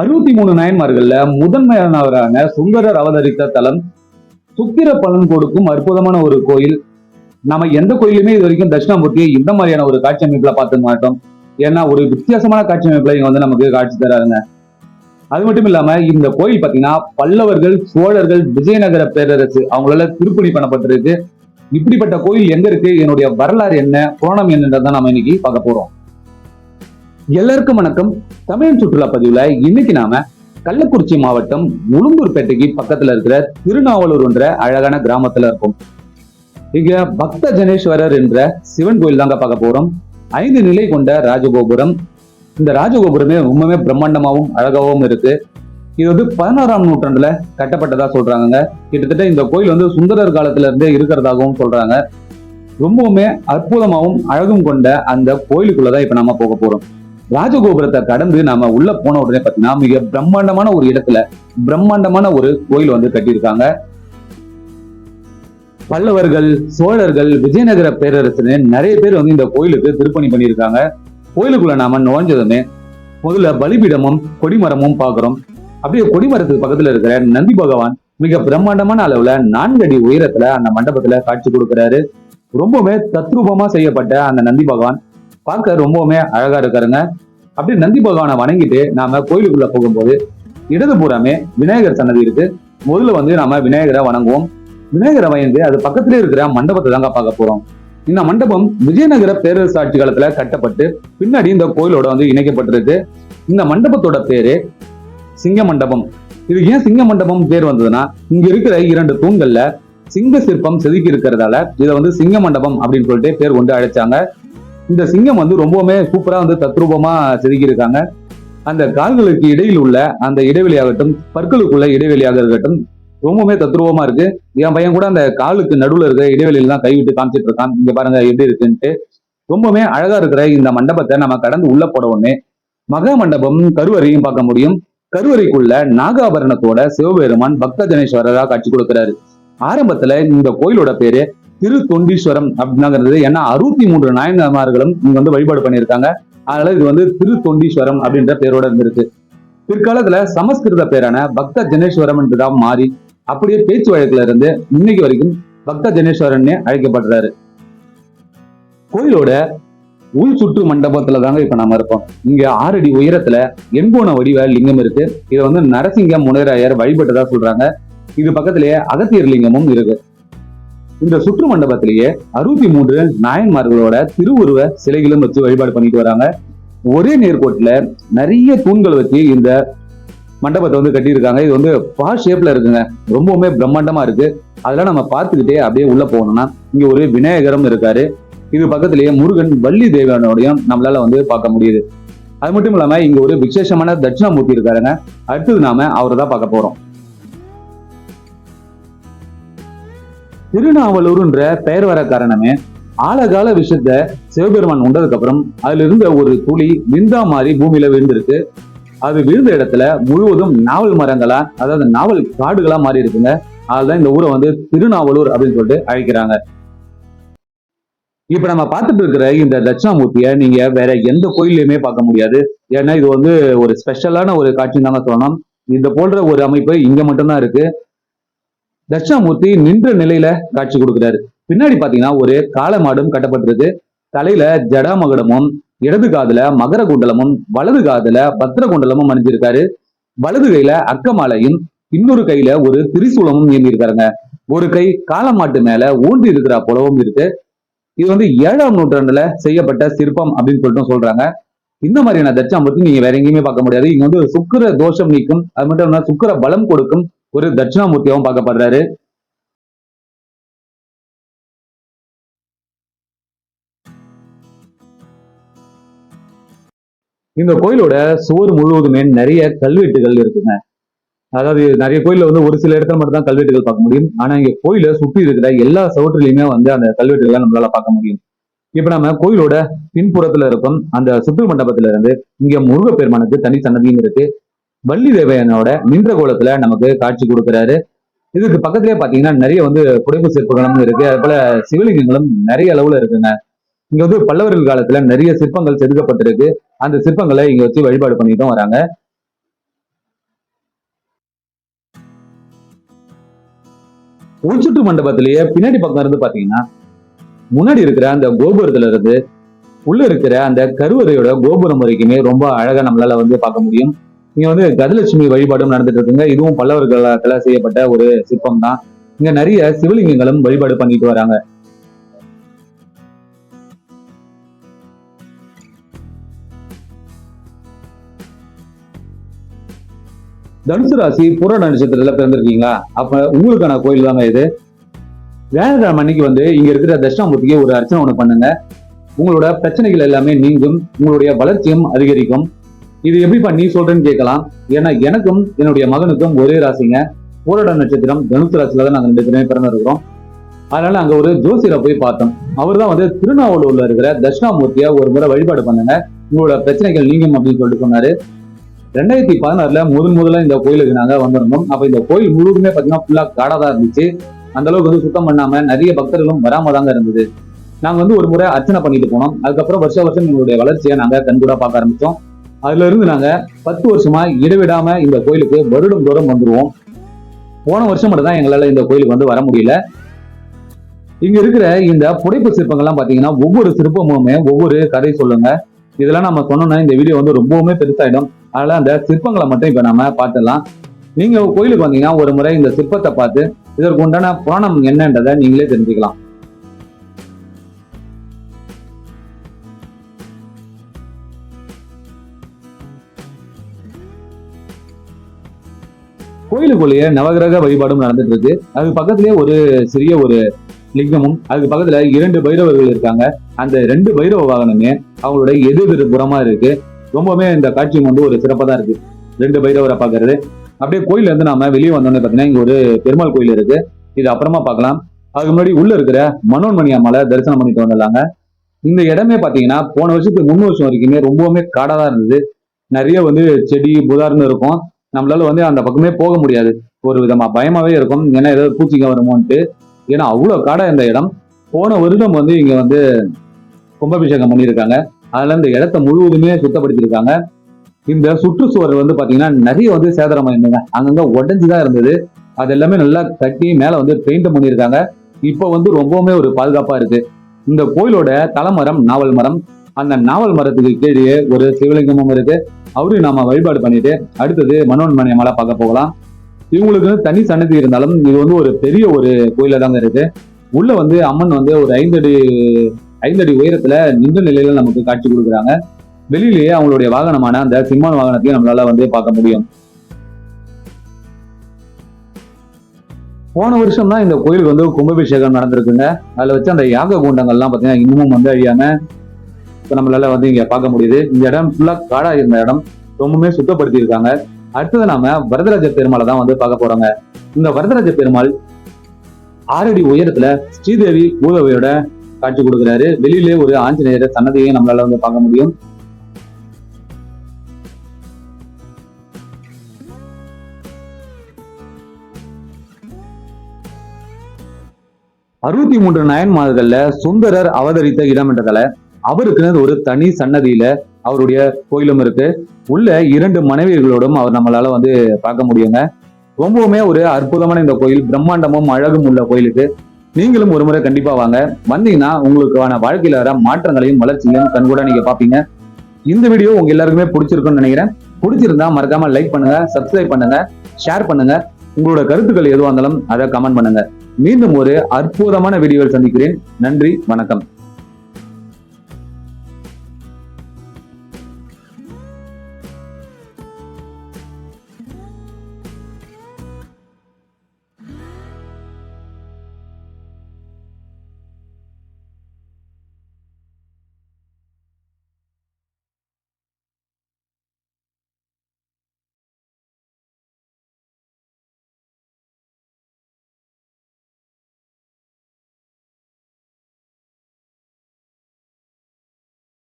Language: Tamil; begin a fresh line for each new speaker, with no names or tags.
அறுபத்தி மூணு நாயன்மார்கள்ல முதன்மையானவரான சுந்தரர் அவதரித்த தலம் சுக்கிர பலன் கொடுக்கும் அற்புதமான ஒரு கோயில். நம்ம எந்த கோயிலுமே இது வரைக்கும் தட்சிணாமூர்த்தியை இந்த மாதிரியான ஒரு காட்சி அமைப்புல பார்த்து மாட்டோம். ஏன்னா ஒரு வித்தியாசமான காட்சி அமைப்புல இங்க வந்து நமக்கு காட்சி தராங்க. அது மட்டும் இல்லாம இந்த கோயில் பாத்தீங்கன்னா பல்லவர்கள் சோழர்கள் விஜயநகர பேரரசு அவங்களால திருப்பணி பண்ணப்பட்டிருக்கு. இப்படிப்பட்ட கோயில் எங்க இருக்கு? என்னுடைய வரலாறு என்ன? புராணம் என்னன்றதான் நம்ம இன்னைக்கு பார்க்க போறோம். எல்லாருக்கும் வணக்கம். தமிழன் சுற்றுலா பதிவுல இன்னைக்கு நாம கள்ளக்குறிச்சி மாவட்டம் உளுந்தூர்பேட்டைக்கு பக்கத்துல இருக்கிற திருநாவலூர்ன்ற அழகான கிராமத்துல இருக்கும். இங்க பக்த ஜனேஸ்வரர் என்ற சிவன் கோயில் தாங்க பார்க்க போறோம். ஐந்து நிலை கொண்ட ராஜகோபுரம். இந்த ராஜகோபுரமே ரொம்பவே பிரம்மாண்டமாவும் அழகாவும் இருக்கு. இது வந்து பதினாறாம் நூற்றாண்டுல கட்டப்பட்டதா சொல்றாங்க கிட்டத்தட்ட இந்த கோயில் வந்து சுந்தரர் காலத்துல இருந்தே இருக்கிறதாகவும் சொல்றாங்க. ரொம்பவுமே அற்புதமாவும் அழகும் கொண்ட அந்த கோயிலுக்குள்ளதான் இப்ப நாம போக போறோம். ராஜகோபுரத்தை கடந்து நாம உள்ள போன உடனே பாத்தீங்கன்னா மிக பிரம்மாண்டமான ஒரு இடத்துல பிரம்மாண்டமான ஒரு கோயில் வந்து கட்டியிருக்காங்க. பல்லவர்கள் சோழர்கள் விஜயநகர பேரரசுன்னு நிறைய பேர் வந்து இந்த கோயிலுக்கு திருப்பணி பண்ணியிருக்காங்க. கோயிலுக்குள்ள நாம நுழைஞ்சதுமே முதல்ல பலிபீடமும் கொடிமரமும் பாக்குறோம். அப்படியே கொடிமரத்துக்கு பக்கத்துல இருக்கிற நந்தி பகவான் மிக பிரம்மாண்டமான அளவுல நான்கு அடி உயரத்துல அந்த மண்டபத்துல காட்சி கொடுக்கிறாரு. ரொம்பவுமே தத்ரூபமா செய்யப்பட்ட அந்த நந்தி பகவான். பார்க்க ரொம்பவுமே அழகா இருக்காருங்க. அப்படியே நந்தி பகவானை வணங்கிட்டு நாம கோயிலுக்குள்ள போகும்போது இடது புறமே விநாயகர் சன்னதி இருக்கு. முதல்ல வந்து நாம விநாயகரை வணங்குவோம். விநாயகரை வயந்து அது பக்கத்திலே இருக்கிற மண்டபத்தை தாங்க பார்க்க போறோம். இந்த மண்டபம் விஜயநகர பேரரசு ஆட்சி காலத்துல கட்டப்பட்டு பின்னாடி இந்த கோயிலோட வந்து இணைக்கப்பட்டிருக்கு. இந்த மண்டபத்தோட பேரு சிங்க மண்டபம். இது ஏன் சிங்க மண்டபம் பேர் வந்ததுன்னா இங்க இருக்கிற இரண்டு தூண்கள்ல சிங்க சிற்பம் செதுக்கி இருக்கிறதால இதை வந்து சிங்க மண்டபம் அப்படின்னு சொல்லிட்டு பேர் கொண்டு அழைச்சாங்க. இந்த சிங்கம் வந்து ரொம்பவுமே சூப்பரா வந்து தத்ரூபமா செதுக்கி இருக்காங்க அந்த கால்களுக்கு இடையில் உள்ள அந்த இடைவெளியாகட்டும் பற்களுக்குள்ள இடைவெளியாக இருக்கட்டும் ரொம்பவுமே தத்ரூபமா இருக்கு. என் பையன் கூட அந்த காலுக்கு நடுவில் இருக்க இடைவெளியில தான் கைவிட்டு காமிச்சிட்டு இருக்கான். இங்க பாருங்க எப்படி இருக்குன்ட்டு. ரொம்பவுமே அழகா இருக்கிற இந்த மண்டபத்தை நம்ம கடந்து உள்ள போட உடனே மகா மண்டபம் கருவறையும் பார்க்க முடியும். கருவறைக்குள்ள நாகாபரணத்தோட சிவபெருமான் பக்த ஜனேஸ்வரரா காட்சி கொடுக்கிறாரு. ஆரம்பத்துல இந்த கோயிலோட பேரு திரு தொண்டீஸ்வரம் அப்படின்னாங்கிறது ஏன்னா அறுபத்தி மூன்று நாயன்மார்களும் இங்க வந்து வழிபாடு பண்ணியிருக்காங்க. அதனால இது வந்து திரு தொண்டீஸ்வரம் அப்படின்ற பேரோட இருந்திருக்கு. பிற்காலத்துல சமஸ்கிருத பேரான பக்த ஜனேஸ்வரம் என்றுதான் மாறி அப்படியே பேச்சு வழக்குல இருந்து இன்னைக்கு வரைக்கும் பக்த ஜனேஸ்வரன் அழைக்கப்படுறாரு. கோயிலோட உள் சுற்று மண்டபத்துல தாங்க இப்ப நாம இருக்கோம். இங்க ஆறு அடி உயரத்துல எண்போன வடிவ லிங்கம் இருக்கு. இதை வந்து நரசிங்க முனைராயர் வழிபட்டதா சொல்றாங்க. இது பக்கத்திலேயே அகத்தியர் லிங்கமும் இருக்கு. இந்த சுற்று மண்டபத்திலேயே அறுபத்தி மூன்று நாயன்மார்களோட திருவுருவ சிலைகளும் வச்சு வழிபாடு பண்ணிட்டு வராங்க. ஒரே நேர்கோட்டில் நிறைய தூண்கள் வச்சு இந்த மண்டபத்தை வந்து கட்டியிருக்காங்க. இது வந்து பா ஷேப்ல இருக்குங்க. ரொம்பவுமே பிரம்மாண்டமா இருக்கு. அதெல்லாம் நம்ம பார்த்துக்கிட்டே அப்படியே உள்ள போகணும்னா இங்க ஒரு விநாயகரும் இருக்காரு. இது பக்கத்திலேயே முருகன் வள்ளி தேவனோடையும் நம்மளால வந்து பார்க்க முடியுது. அது மட்டும் இல்லாம இங்க ஒரு விசேஷமான தட்சிணாமூர்த்தி இருக்காருங்க. அடுத்தது நாம அவரை தான் பார்க்க போறோம். திருநாவலூர்ன்ற பெயர் வர காரணமே ஆழகால விஷயத்த சிவபெருமான் உண்டதுக்கு அப்புறம் அதுல இருந்த ஒரு துளி விந்தா மாதிரி பூமியில விழுந்திருக்கு. அது விழுந்த இடத்துல முழுவதும் நாவல் மரங்களா அதாவது நாவல் காடுகளா மாறி இருக்குங்க. அதுதான் இந்த ஊரை வந்து திருநாவலூர் அப்படின்னு சொல்லிட்டு அழைக்கிறாங்க. இப்ப நம்ம பார்த்துட்டு இருக்கிற இந்த தட்சிணாமூர்த்தியை நீங்க வேற எந்த கோயிலையுமே பார்க்க முடியாது. ஏன்னா இது வந்து ஒரு ஸ்பெஷலான ஒரு காட்சி தாங்க சொல்லணும். இந்த போன்ற ஒரு அமைப்பு இங்க மட்டும்தான் இருக்கு. தட்சிணாமூர்த்தி நின்ற நிலையில காட்சி கொடுக்கிறாரு. பின்னாடி பாத்தீங்கன்னா ஒரு காளமாடும் கட்டப்பட்டிருக்கு. தலையில ஜடாமகுடமும் இடது காதுல மகர குண்டலமும் வலது காதுல பத்திர குண்டலமும் அணிஞ்சிருக்காரு. வலது கையில அக்கமாலையும் இன்னொரு கையில ஒரு திரிசூலமும் ஏந்தி இருக்காருங்க ஒரு கை காளமாட்டு மேல ஊன்றி இருக்கிற போலவும் இருக்கு. இது வந்து ஏழாம் நூற்றாண்டுல செய்யப்பட்ட சிற்பம் அப்படின்னு சொல்லிட்டு சொல்றாங்க. இந்த மாதிரியான தட்சாமூர்த்தி நீங்க வேற எங்கேயுமே பார்க்க முடியாது. இங்க வந்து சுக்கிர தோஷம் நீக்கும் அது மட்டும் இல்லாம சுக்கிர பலம் கொடுக்கும் ஒரு தட்சிணாமூர்த்தியாகவும் பார்க்கப்படுறாரு. இந்த கோயிலோட சுவர் முழுவதுமே நிறைய கல்வெட்டுகள் இருக்குங்க. அதாவது நிறைய கோயில வந்து ஒரு சில இடத்துல மட்டும் தான் கல்வெட்டுகள் பார்க்க முடியும். ஆனா இங்க கோயிலை சுற்றி இருக்கிற எல்லா சவுற்றுலையுமே வந்து அந்த கல்வெட்டுகளை நம்மளால பார்க்க முடியும். இப்ப நம்ம கோயிலோட பின்புறத்துல இருக்கும் அந்த சுற்று மண்டபத்துல இருந்து இங்க முருகப்பெருமானுக்கு தனி சன்னதியும் இருக்கு. வள்ளி தேவையானோட நின்ற கோலத்துல நமக்கு காட்சி கொடுக்குறாரு. இதுக்கு பக்கத்துலயே பாத்தீங்கன்னா நிறைய வந்து புடைப்பு சிற்பங்களும் இருக்கு. அது போல சிவலிங்கங்களும் நிறைய அளவுல இருக்குங்க. இங்க வந்து பல்லவர்கள் காலத்துல நிறைய சிற்பங்கள் செதுக்கப்பட்டிருக்கு. அந்த சிற்பங்களை இங்க வச்சு வழிபாடு பண்ணிட்டு வராங்க. உள்சுற்று மண்டபத்திலேயே பின்னாடி பக்கம் இருந்து பாத்தீங்கன்னா முன்னாடி இருக்கிற அந்த கோபுரத்துல இருந்து உள்ள இருக்கிற அந்த கருவறையோட கோபுரம் வரைக்குமே ரொம்ப அழகா நம்மளால வந்து பார்க்க முடியும். இங்க வந்து கஜலட்சுமி வழிபாடும் நடந்துட்டு இருக்குங்க. இதுவும் பல்லவர்களால செய்யப்பட்ட ஒரு சிற்பம் தான் இங்க நிறைய சிவலிங்கங்களும் வழிபாடு பண்ணிட்டு வராங்க. தனுசு ராசி பூர நட்சத்திரத்துல பிறந்திருக்கீங்களா? அப்ப உங்களுக்கான கோயில் தாங்க இது. வேலைக்கிழமை அன்னைக்கு வந்து இங்க இருக்கிற தட்சிணாமூர்த்திக்கு ஒரு அர்ச்சனை ஒண்ணு பண்ணுங்க. உங்களோட பிரச்சனைகள் எல்லாமே நீங்கும். உங்களுடைய வளர்ச்சியும் அதிகரிக்கும். இது எப்படிப்பா நீ சொல்றேன்னு கேட்கலாம். ஏன்னா எனக்கும் என்னுடைய மகனுக்கும் ஒரே ராசிங்க. பூரட நட்சத்திரம் தனுசு ராசியில தான் நாங்கள் ரெண்டு பேருமே பிறந்திருக்கிறோம் அதனால அங்க ஒரு ஜோசியரை போய் பார்த்தோம். அவர் தான் வந்து திருநாவலூர்ல இருக்கிற தட்சிணாமூர்த்தியா ஒரு முறை வழிபாடு பண்ணுங்க. உங்களோட பிரச்சனைகள் நீங்கும் அப்படின்னு சொல்லிட்டு சொன்னாரு. ரெண்டாயிரத்தி பதினாறுல முதன் முதல்ல இந்த கோயிலுக்கு நாங்க வந்திருந்தோம். அப்ப இந்த கோயில் முழுவதுமே பாத்தீங்கன்னா ஃபுல்லா காடா தான் இருந்துச்சு. அந்த அளவுக்கு வந்து சுத்தம் பண்ணாம நிறைய பக்தர்களும் வராம தாங்க இருந்தது. நாங்க வந்து ஒரு முறை அர்ச்சனை பண்ணிட்டு போனோம். அதுக்கப்புறம் வருஷ வருஷம் எங்களுடைய வளர்ச்சியை நாங்க கண்கூடா பார்க்க ஆரம்பிச்சோம். அதுல இருந்து நாங்க பத்து வருஷமா இடைவிடாம இந்த கோயிலுக்கு வருடம் தோறும் வந்துருவோம். போன வருஷம் மட்டும் தான் எங்களால இந்த கோயிலுக்கு வந்து வர முடியல. இங்க இருக்கிற இந்த புடைப்பு சிற்பங்கள்லாம் பாத்தீங்கன்னா ஒவ்வொரு சிற்பமுமே ஒவ்வொரு கதை சொல்லுங்க. இதெல்லாம் நம்ம சொன்னோம்னா இந்த வீடியோ வந்து ரொம்பவுமே பெருசாயிடும். அதனால அந்த சிற்பங்களை மட்டும் இப்ப நாம பார்த்துடலாம். நீங்க கோயிலுக்கு வந்தீங்கன்னா ஒரு முறை இந்த சிற்பத்தை பார்த்து இதற்கு உண்டான புராணம் என்னன்றதை நீங்களே தெரிஞ்சுக்கலாம். கோயிலுக்குள்ளேயே நவகிரக வழிபாடும் நடந்துட்டு இருக்கு அது பக்கத்திலேயே ஒரு சிறிய ஒரு லிங்கமும் அதுக்கு பக்கத்துல இரண்டு பைரவர்கள் இருக்காங்க. அந்த ரெண்டு பைரவ வாகனமே அவங்களோட எதிர் புறமா இருக்கு. ரொம்பவுமே இந்த காட்சியும் வந்து ஒரு சிறப்பா தான் இருக்கு. ரெண்டு பைரவரை பாக்குறது அப்படியே கோயில இருந்து நாம வெளியே வந்தோடனே பாத்தீங்கன்னா இங்க ஒரு பெருமாள் கோயில் இருக்கு. இது அப்புறமா பார்க்கலாம். அதுக்கு முன்னாடி உள்ள இருக்கிற மனோன்மணி அம்மாவை தரிசனம் பண்ணிட்டு வந்துடலாங்க. இந்த இடமே பாத்தீங்கன்னா போன வருஷத்துக்கு முன்னூறு வருஷம் வரைக்குமே ரொம்பவுமே காடாதான் இருந்தது. நிறைய வந்து செடி புதார்னு இருக்கும். நம்மளால வந்து அந்த பக்கமே போக முடியாது. ஒரு விதமா பயமாவே இருக்கும். ஏன்னா ஏதாவது பூச்சிங்க வருமோன்ட்டு. ஏன்னா அவ்வளவு காடா இந்த இடம். போன வருடம் வந்து இங்க வந்து கும்பாபிஷேகம் பண்ணியிருக்காங்க. அதுல இந்த இடத்த முழுவதுமே சுத்தப்படுத்தியிருக்காங்க. இந்த சுற்றுச்சுவர் வந்து பாத்தீங்கன்னா நிறைய வந்து சேதாரமா இருந்தாங்க அங்கங்க உடஞ்சுதான் இருந்தது. அது எல்லாமே நல்லா கட்டி மேல வந்து பெயிண்ட் பண்ணியிருக்காங்க. இப்போ வந்து ரொம்பவுமே ஒரு பாதுகாப்பா இருக்கு. இந்த கோயிலோட தலைமரம் நாவல் மரம் அந்த நாவல் மரத்துக்கு கீழே ஒரு சிவலிங்கமும் இருக்கு. அவரையும் நாம வழிபாடு பண்ணிட்டு அடுத்தது மனோன்மணிய மலை பார்க்க போகலாம். இவங்களுக்கு தனி சன்னதி இருந்தாலும் இது வந்து ஒரு பெரிய ஒரு கோயில தாங்க இருக்கு. உள்ள வந்து அம்மன் வந்து ஒரு ஐந்தடி ஐந்தடி உயரத்துல நின்ற நிலையில நமக்கு காட்சி கொடுக்குறாங்க. வெளியிலேயே அவங்களுடைய வாகனமான அந்த சிம்மான் வாகனத்தையும் நம்மளால வந்து பார்க்க முடியும். போன வருஷம் தான் இந்த கோயிலுக்கு வந்து கும்பாபிஷேகம் நடந்திருக்குங்க. அதுல வச்சு அந்த யாக கூண்டங்கள்லாம் பாத்தீங்கன்னா இன்னமும் வந்து அழியாம இப்ப நம்மளால வந்து இங்க பார்க்க முடியுது. இந்த இடம் ஃபுல்லா காடா இருந்த இடம். ரொம்பவுமே சுத்தப்படுத்தி இருக்காங்க அடுத்தது நாம வரதராஜ பெருமாளை தான் வந்து பார்க்க போறோங்க. இந்த வரதராஜ பெருமாள் ஆறடி உயரத்துல ஸ்ரீதேவி பூதவையோட காட்சி கொடுக்குறாரு. வெளியிலே ஒரு ஆஞ்சநேயர சன்னதியையும் நம்மளால வந்து பார்க்க முடியும். அறுபத்தி மூன்று நாயன்மார்கள்ல சுந்தரர் அவதரித்த இடம் என்றதால அவருக்குன்னு ஒரு தனி சன்னதியில அவருடைய கோயிலும் இருக்கு. உள்ள இரண்டு மனைவியர்களோடும் அவர் நம்மளால வந்து பார்க்க முடியுங்க. ரொம்பவுமே ஒரு அற்புதமான இந்த கோயில். பிரம்மாண்டமும் அழகும் உள்ள கோயிலுக்கு நீங்களும் ஒரு முறை கண்டிப்பா வாங்க. வந்தீங்கன்னா உங்களுக்கான வாழ்க்கையில வர மாற்றங்களையும் வளர்ச்சியும் கண்கூட நீங்க பாப்பீங்க இந்த வீடியோ உங்க எல்லாருக்குமே பிடிச்சிருக்கும்னு நினைக்கிறேன். பிடிச்சிருந்தா மறக்காம லைக் பண்ணுங்க சப்ஸ்கிரைப் பண்ணுங்க ஷேர் பண்ணுங்க. உங்களோட கருத்துக்கள் எதுவாக இருந்தாலும் அதை கமெண்ட் பண்ணுங்க. மீண்டும் ஒரு அற்புதமான வீடியோவில் சந்திக்கிறேன். நன்றி வணக்கம்.